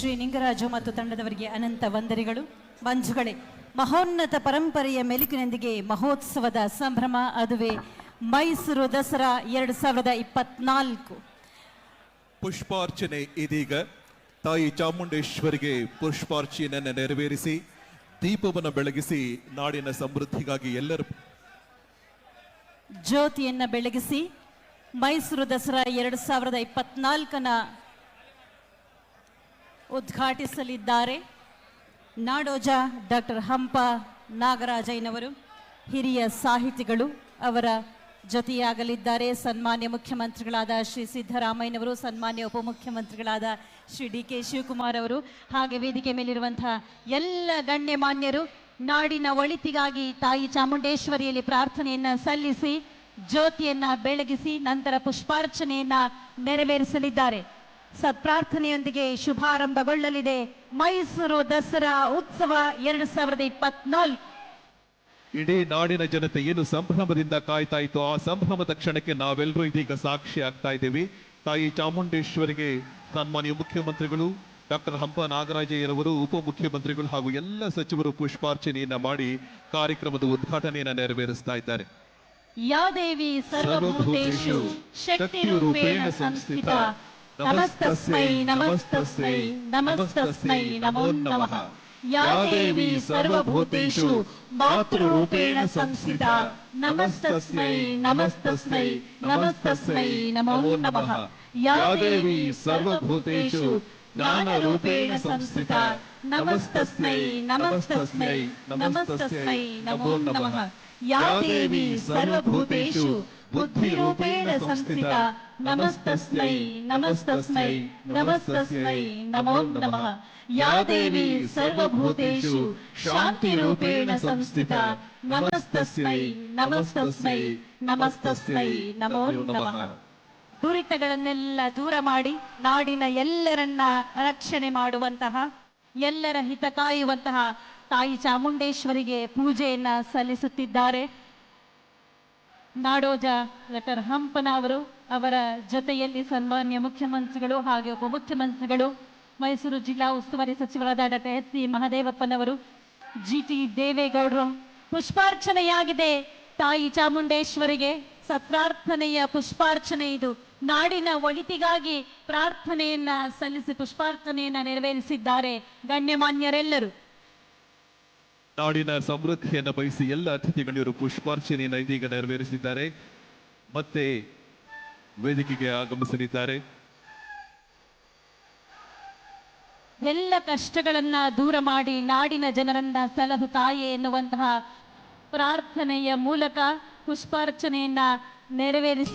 ಶ್ರೀ ನಿಂಗರಾಜು ಮತ್ತು ತಂಡದವರಿಗೆ ಅನಂತ ವಂದನೆಗಳು. ಮಂಜುಗಳೇ ಮಹೋನ್ನತ ಪರಂಪರೆಯ ಮೆಲುಕಿನೊಂದಿಗೆ ಮಹೋತ್ಸವದ ಸಂಭ್ರಮ ಅದುವೆ ಮೈಸೂರು ದಸರಾ ಎರಡು ಸಾವಿರದ ಇಪ್ಪತ್ನಾಲ್ಕು. ಪುಷ್ಪಾರ್ಚನೆ ಇದೀಗ. ತಾಯಿ ಚಾಮುಂಡೇಶ್ವರಿಗೆ ಪುಷ್ಪಾರ್ಚನೆಯನ್ನು ನೆರವೇರಿಸಿ ದೀಪವನ್ನು ಬೆಳಗಿಸಿ ನಾಡಿನ ಸಮೃದ್ಧಿಗಾಗಿ ಎಲ್ಲರೂ ಜ್ಯೋತಿಯನ್ನ ಬೆಳಗಿಸಿ ಮೈಸೂರು ದಸರಾ ಎರಡು ಸಾವಿರದ ಇಪ್ಪತ್ನಾಲ್ಕನ ಉದ್ಘಾಟಿಸಲಿದ್ದಾರೆ ನಾಡೋಜ ಡಾಕ್ಟರ್ ಹಂಪ ನಾಗರಾಜಯ್ಯನವರು, ಹಿರಿಯ ಸಾಹಿತಿಗಳು ಅವರ ಜೊತೆಯಾಗಲಿದ್ದಾರೆ. ಸನ್ಮಾನ್ಯ ಮುಖ್ಯಮಂತ್ರಿಗಳಾದ ಶ್ರೀ ಸಿದ್ದರಾಮಯ್ಯನವರು, ಸನ್ಮಾನ್ಯ ಉಪಮುಖ್ಯಮಂತ್ರಿಗಳಾದ ಶ್ರೀ ಡಿ ಕೆ ಶಿವಕುಮಾರ್ ಅವರು, ಹಾಗೆ ವೇದಿಕೆ ಮೇಲಿರುವಂತಹ ಎಲ್ಲ ಗಣ್ಯಮಾನ್ಯರು ನಾಡಿನ ಒಳಿತಿಗಾಗಿ ತಾಯಿ ಚಾಮುಂಡೇಶ್ವರಿಯಲ್ಲಿ ಪ್ರಾರ್ಥನೆಯನ್ನು ಸಲ್ಲಿಸಿ, ಜ್ಯೋತಿಯನ್ನ ಬೆಳಗಿಸಿ, ನಂತರ ಪುಷ್ಪಾರ್ಚನೆಯನ್ನ ನೆರವೇರಿಸಲಿದ್ದಾರೆ. ಸತ್ಪ್ರಾರ್ಥನೆಯೊಂದಿಗೆ ಶುಭಾರಂಭಗೊಳ್ಳಲಿದೆ ಮೈಸೂರು ದಸರಾ ಉತ್ಸವ ಎರಡು ಸಾವಿರದ ಇಪ್ಪತ್ನಾಲ್ಕು. ಇಡೀ ನಾಡಿನ ಜನತೆ ಏನು ಸಂಭ್ರಮದಿಂದ ಕಾಯ್ತಾ ಇತ್ತು ಆ ಸಂಭ್ರಮದ ಕ್ಷಣಕ್ಕೆ ನಾವೆಲ್ಲರೂ ಇದೀಗ ಸಾಕ್ಷಿ ಆಗ್ತಾ ಇದ್ದೀವಿ. ತಾಯಿ ಚಾಮುಂಡೇಶ್ವರಿಗೆ ಸನ್ಮಾನ್ಯ ಮುಖ್ಯಮಂತ್ರಿಗಳು ಡಾಕ್ಟರ್ ಹಂಪ ನಾಗರಾಜಯ್ಯರವರು ಉಪಮುಖ್ಯಮಂತ್ರಿಗಳು ಹಾಗೂ ಎಲ್ಲ ಸಚಿವರು ಪುಷ್ಪಾರ್ಚನೆಯನ್ನ ಮಾಡಿ ಕಾರ್ಯಕ್ರಮದ ಉದ್ಘಾಟನೆಯನ್ನ ನೆರವೇರಿಸ್ತಾ ಇದ್ದಾರೆ. ಯಾದೇವಿ ಸರ್ವಭೂತೇಶು ಶಕ್ತಿ ರೂಪೇಣ ಸಂಸ್ಥಿತ ನಮಸ್ತಸ್ಮೈ ನಮಸ್ತಸ್ಮೈ ನಮಸ್ತಸ್ಮೈ ನಮೋ ನಮಃ. ಯಾ ದೇವಿ ಸರ್ವಭೂತೇಷು ಮಾತೃರೂಪೇಣ ಸಂಸ್ಥಿತ. ನಮಸ್ತಸ್ಮೈ ನಮಸ್ತಸ್ಮೈ ನಮಸ್ತಸ್ಮೈ ನಮೋ ನಮಃ. ಯಾ ದೇವಿ ಸರ್ವಭೂತೇಷು ಜ್ಞಾನರೂಪೇಣ ಸಂಸ್ಥಿತ. ನಮಸ್ತಸ್ಮೈ ನಮಸ್ತಸ್ಮೈ ನಮಸ್ತಸ್ಮೈ ನಮೋ ನಮಃ. ಯಾ ದೇವಿ ಸರ್ವಭೂತೇಷು ಸಂಸ್ಥಿತ. ನಮಸ್ತಸ್ಮೈ ನಮಸ್ತಸ್ಮೈ ನಮಸ್ತಸ್ಮೈ, ನಮೋ ನಮಃ. ಯಾ ದೇವಿ ಸರ್ವಭೂತೇಶು ಶಾಂತಿ ರೂಪೇಣ ಸಂಸ್ಥಿತ. ನಮಸ್ತಸ್ಮೈ ನಮಸ್ತಸ್ಮೈ ನಮಸ್ತಸ್ಮೈ, ನಮೋ ನಮಃ. ದುರಿತಗಳನ್ನೆಲ್ಲ ದೂರ ಮಾಡಿ ನಾಡಿನ ಎಲ್ಲರನ್ನ ರಕ್ಷಣೆ ಮಾಡುವಂತಹ, ಎಲ್ಲರ ಹಿತ ಕಾಯುವಂತಹ ತಾಯಿ ಚಾಮುಂಡೇಶ್ವರಿಗೆ ಪೂಜೆಯನ್ನ ಸಲ್ಲಿಸುತ್ತಿದ್ದಾರೆ. ನಾಡೋಜ ಡಾಕ್ಟರ್ ಹಂಪನ ಅವರು ಅವರ ಜೊತೆಯಲ್ಲಿ ಸನ್ಮಾನ್ಯ ಮುಖ್ಯಮಂತ್ರಿಗಳು ಹಾಗೆ ಉಪಮುಖ್ಯಮಂತ್ರಿಗಳು ಮೈಸೂರು ಜಿಲ್ಲಾ ಉಸ್ತುವಾರಿ ಸಚಿವರಾದ ಡಾಕ್ಟರ್ ಎಸ್ ಸಿ ಮಹದೇವಪ್ಪನವರು, ಜಿ ಟಿ ದೇವೇಗೌಡರು, ಪುಷ್ಪಾರ್ಚನೆಯಾಗಿದೆ. ತಾಯಿ ಚಾಮುಂಡೇಶ್ವರಿಗೆ ಸತ್ರಾರ್ಥನೆಯ ಪುಷ್ಪಾರ್ಚನೆ ಇದು. ನಾಡಿನ ಒಳಿತಿಗಾಗಿ ಪ್ರಾರ್ಥನೆಯನ್ನ ಸಲ್ಲಿಸಿ ಪುಷ್ಪಾರ್ಚನೆಯನ್ನ ನೆರವೇರಿಸಿದ್ದಾರೆ ಗಣ್ಯಮಾನ್ಯರೆಲ್ಲರೂ. ನಾಡಿನ ಸಮೃದ್ಧಿಯನ್ನು ಬಯಸಿ ಎಲ್ಲ ಅತಿಥಿಗಳಿವರು ಪುಷ್ಪಾರ್ಚನೆಯನ್ನು ಇದೀಗ ನೆರವೇರಿಸಿದ್ದಾರೆ. ಮತ್ತೆ ವೇದಿಕೆಗೆ ಆಗಮಿಸಲಿದ್ದಾರೆ. ಎಲ್ಲ ಕಷ್ಟಗಳನ್ನ ದೂರ ಮಾಡಿ ನಾಡಿನ ಜನರನ್ನ ಸಲಹು ತಾಯಿ ಎನ್ನುವಂತಹ ಪ್ರಾರ್ಥನೆಯ ಮೂಲಕ ಪುಷ್ಪಾರ್ಚನೆಯನ್ನ ನೆರವೇರಿಸಿ